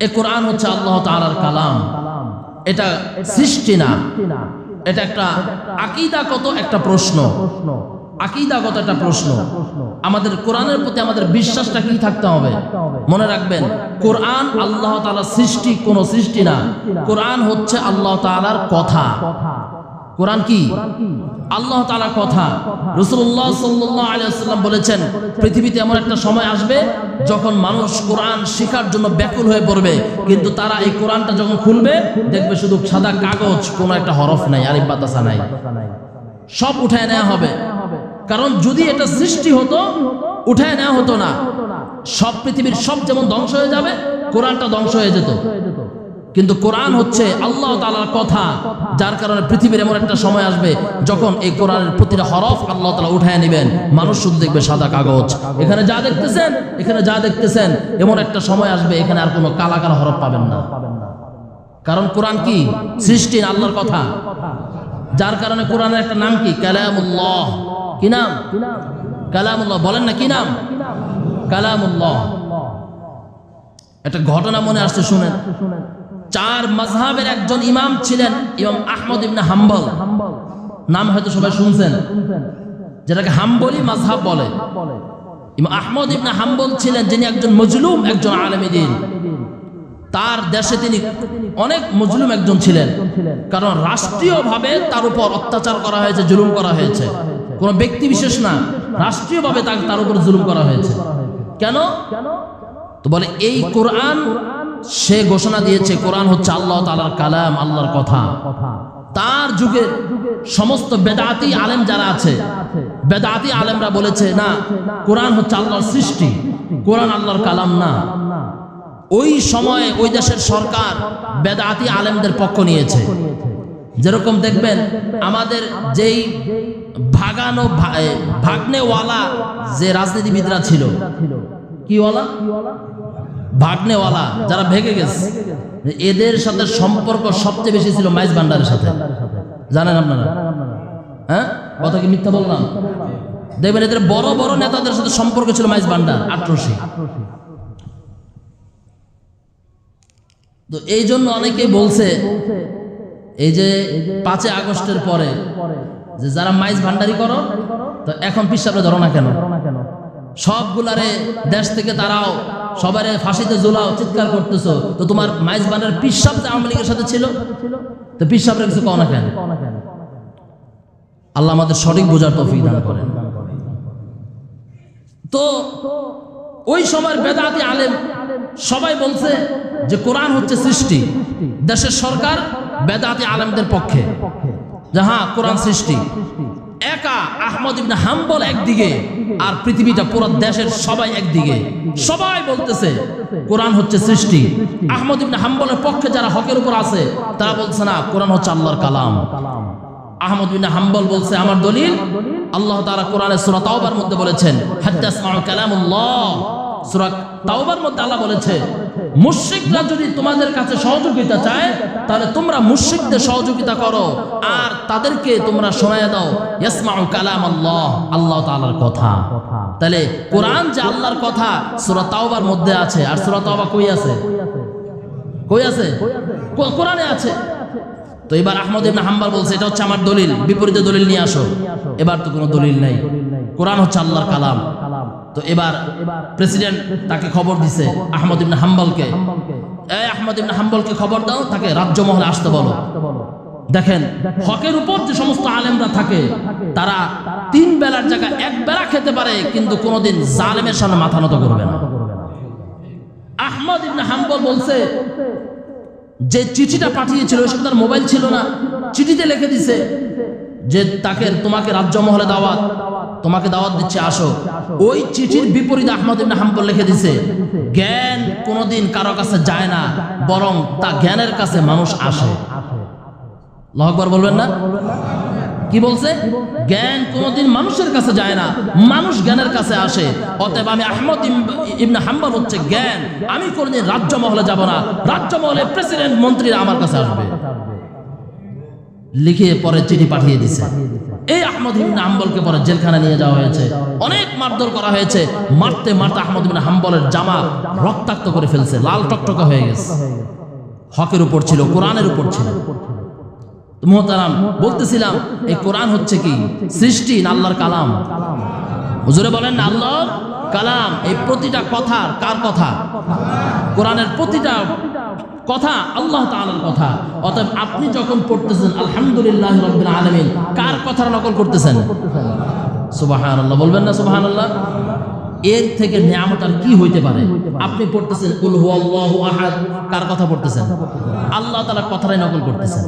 এ কোরআন হচ্ছে আল্লাহ তালার কালাম। এটা সৃষ্টি না। এটা একটা আকিদাগত একটা প্রশ্ন। আকিদাগত একটা প্রশ্ন। আমাদের কোরআনের প্রতি আমাদের বিশ্বাসটা কি থাকতে হবে? মনে রাখবেন, কোরআন আল্লাহ তালার সৃষ্টি কোনো সৃষ্টি না। কোরআন হচ্ছে আল্লাহ তালার কথা। কোরআন কি? আল্লাহ তাআলার কথা। রসুল্লাহ সাল্লাহ বলেছেন, পৃথিবীতে এমন একটা সময় আসবে যখন মানুষ কোরআন শেখার জন্য ব্যাকুল হয়ে পড়বে। কিন্তু তারা এই কোরআনটা যখন খুলবে, দেখবে শুধু সাদা কাগজ, কোনো একটা হরফ নাই আরিফ বাতাসা নাই। সব উঠায় নেওয়া হবে। কারণ যদি এটা সৃষ্টি হতো, উঠায় নেওয়া হতো না। সব পৃথিবীর সব যেমন ধ্বংস হয়ে যাবে, কোরআনটা ধ্বংস হয়ে যেত। কিন্তু কোরআন হচ্ছে আল্লাহ তালার কথা, যার কারণে পৃথিবীর এমন একটা সময় আসবে যখন এই কোরআনের প্রতিটা হরফ আল্লাহ তালা উঠায় নেবেন। মানুষ শুধু দেখবে সাদা কাগজ। এখানে যা দেখতেছেন, এখানে যা দেখতেছেন, এমন একটা সময় আসবে এখানে আর কোনো কালা কালা হরফ পাবেন না। কারণ কোরআন কি? সৃষ্টি আল্লাহর কথা। যার কারণে কোরআনের একটা নাম কি? কালামুল্লাহ। কি নাম? কালামুল্লাহ। বলেন না কি নাম? কালামুল্লাহ। একটা ঘটনা মনে আসছে শুনেন। চার মাযহাবের একজন ইমাম ছিলেন, ইমাম আহমদ ইবনে হাম্বল। নাম হয়তো সবাই শুনছেন। যেটাকে হাম্বলি মাযহাব বলে। ইমাম আহমদ ইবনে হাম্বল ছিলেন যিনি একজন মজলুম একজন আলেমী দিন তার দেশে তিনি অনেক মজলুম একজন ছিলেন। কারণ রাষ্ট্রীয়ভাবে তার উপর অত্যাচার করা হয়েছে, জুলুম করা হয়েছে। কোনো ব্যক্তি বিশেষ না, রাষ্ট্রীয়ভাবে তাকে তার উপর জুলুম করা হয়েছে। কেন? তো বলে, এই কোরআন সে ঘোষণা দিয়েছে, কোরআন হচ্ছে আল্লাহ তালার কালাম, আল্লাহর কথা। তার যুগে সমস্ত বেদাতি আলেম যারা আছে, বেদাতি আলেমরা বলেছে, না, কোরআন হচ্ছে আল্লাহর সৃষ্টি, কোরআন আল্লাহর কালাম না। ওই সময়ে ওই দেশের সরকার বেদাতি আলেমদের পক্ষ নিয়েছে। যেরকম দেখবেন, আমাদের যেই ভাগানো ভাগ্নেওয়ালা যে রাজনীতিবিদরা ছিল, কি ওয়ালা? ভাগ্নেওয়ালা যারা ভেঙে গেছে। এদের সাথে সম্পর্ক সবচেয়ে বেশি ছিল মাইজ ভান্ডারের সাথে। জানেন আপনারা? হ্যাঁ? কথা কি মিথ্যা বললাম? দেখবেন এদের বড় বড় নেতাদের সাথে সম্পর্ক ছিল মাইজ ভান্ডার, আট্রসি। তো এই জন্য অনেকেই বলছে, এই যে পাঁচই আগস্টের পরে যে যারা মাইজ ভান্ডারি করো, তো এখন পিসাবরে ধরো না কেন? সবগুলারে দেশ থেকে তারাও সবারে ফাঁসিতে ঝোলাও চিৎকার করতেছো। তো তোমার মাইজ ভান্ডার পিসাব যে আওয়ামী লীগের সাথে ছিল? তো পিসাবরে কিছু কও না কেন? আল্লাহ আমাদের সঠিক বোঝার তৌফিক দান করেন। তো ওই সময়ের বেদাতি আলেম সবাই বলছে যে কোরআন হচ্ছে সৃষ্টি। দেশের সরকার বেদাতি আলেমদের পক্ষে। যে হ্যাঁ কোরআন সৃষ্টি। একা আহমদ ইবনে হাম্বল একদিকে আর পৃথিবীটা পুরো দেশের সবাই একদিকে। সবাই বলতেছে, কোরআন হচ্ছে সৃষ্টি। আহমদ ইবনে হাম্বলের পক্ষে যারা হকের উপর আছে, তারা বলছে, না, কোরআন হচ্ছে আল্লাহর কালাম। আহমদ বিন হাম্বল বলছে, আমার দলিল? আল্লাহ তাআলা কোরআনে সূরা তাওবার মধ্যে বলেছেন ইসমাউ কালামুল্লাহ। সূরা তাওবার মধ্যে আল্লাহ বলেছে মুশরিকরা যদি তোমাদের কাছে সহযোগিতা চায়, তাহলে তোমরা মুশরিকদের সহযোগিতা করো। আর তাদেরকে তোমরা শোনায় দাও ইসমাউ কালাম আল্লাহ আল্লাহ তাআলার কথা। তাহলে কোরআন যে আল্লাহর কথা, সূরা তাওবার মধ্যে আছে। আর সূরা তাওবা কই আছে? কই আছে? কোরআনে আছে। তো এবার আহমদ ইবনে হাম্বাল বলছে, এটা হচ্ছে আমার দলিল। বিপরীতে দলিল নিয়ে আসো। এবার তো কোনো দলিল নাই। কোরআন হচ্ছে আল্লাহর কালাম। তো এবার প্রেসিডেন্ট তাকে খবর দিছে আহমদ ইবনে হাম্বালকে। এই আহমদ ইবনে হাম্বলকে খবর দাও, তাকে রাজ্য মহলে আসতে বলো। দেখেন, হকের উপর যে সমস্ত আলেমরা থাকে, তারা তিন বেলার জায়গায় এক বেলা খেতে পারে, কিন্তু কোনোদিন জালেমের সামনে মাথা নত করবে না। আহমদ ইবনে হাম্বল বলছে, যে চিঠিটা পাঠিয়েছিল ওই তার মোবাইল ছিল না, চিঠিতে লিখে দিছে যে তাকে তোমাকে রাজ্য মহলে দাওয়াত, তোমাকে দাওয়াত দিচ্ছে, আসো। ওই চিঠির বিপরীত আহমদ ইবনে হাম্বল লিখে দিছে, জ্ঞান কোনোদিন কারও কাছে যায় না, বরং তা জ্ঞানের কাছে মানুষ আসে। আল্লাহু আকবার বলবেন না? কি বলছে? জ্ঞান কোনোদিন মানুষের কাছে যায় না, মানুষ জ্ঞানের কাছে আসে। অতএব আমি আহমদ ইবনে হাম্বল হচ্ছে জ্ঞান। আমি কোনোদিন রাজ্য মহলে যাব না রাজ্য মহলে প্রেসিডেন্ট, মন্ত্রীরা আমার কাছে আসবে। লিখে পরে চিঠি পাঠিয়ে দিছে। এই আহমদ ইবনে হাম্বলকে পরে জেলখানা নিয়ে যাওয়া হয়েছে। অনেক মারধর করা হয়েছে। মারতে মারতে আহমদ ইবনে হাম্বলের জামা রক্তাক্ত করে ফেলছে লাল টকটকা হয়ে গেছে। হকের উপর ছিল কোরআনের উপর ছিল। মোহতারাম বলতেছিলাম এই কোরআন হচ্ছে কি? সৃষ্টি না আল্লাহর কালাম? হুজুরে বলেন না আল্লাহর কালাম, এই প্রতিটা কথা কার কথা? কোরআনের প্রতিটা কথা আল্লাহ তাআলার কথা। অতএব আপনি যখন পড়তেছেন, আলহামদুলিল্লাহ রাব্বিল আলামিন, কার কথার নকল করতেছেন? সুবহানাল্লাহ, বলবেন না সুবহানাল্লাহ? এর থেকে নিয়ামত আর কি হইতে পারে? আপনি পড়তেছেন, কুল হুয়াল্লাহু আহাদ কার কথা পড়তেছেন? আল্লাহ তাআলার কথাটাই নকল করতেছেন।